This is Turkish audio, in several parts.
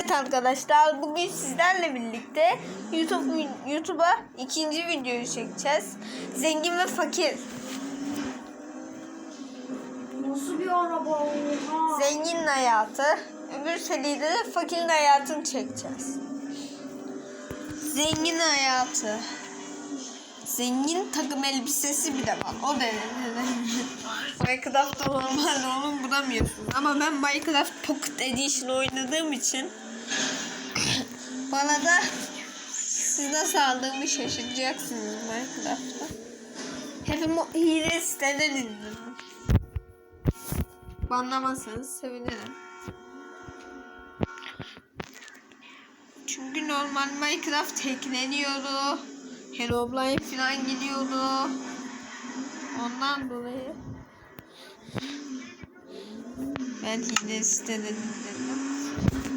Evet arkadaşlar bugün sizlerle birlikte YouTube YouTube'a ikinci videoyu çekeceğiz. Zengin ve fakir. Nasıl bir araba oha? Zenginin hayatı. Öbür seride de fakirin hayatını çekeceğiz. Zengin hayatı. Zengin takım elbisesi bile var. O da Minecraft'ta normalde onu bulamıyorsunuz. Ama ben Minecraft Pocket Edition oynadığım için bana da siz nasıl aldığımı şaşıracaksınız Minecraft'ta. Hep o hile siteden indirdim. Banlamazsanız sevinirim. Çünkü normal Minecraft hackleniyordu. Herobrine falan gidiyordu. Ondan dolayı ben hile siteden indirdim.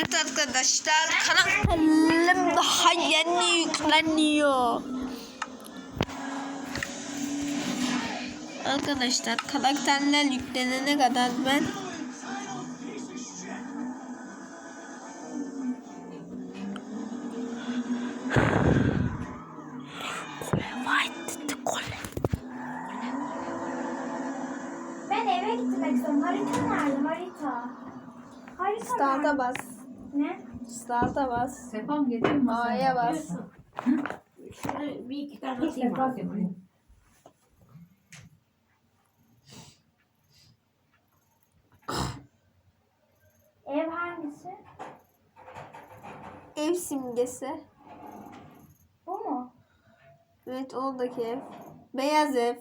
Evet arkadaşlar karakterim daha yeni yükleniyor. Arkadaşlar karakterler yüklenene kadar ben Ben eve gitmek istiyorum. Harita nerede? Harita. Harita Start'a bas. Ne? Start'a bas. Sefam getir masaya. A'ya bas. Şöyle bir iki tane atayım abi. Ev hangisi? Ev simgesi. Bu mu? Evet oradaki ev. Beyaz ev.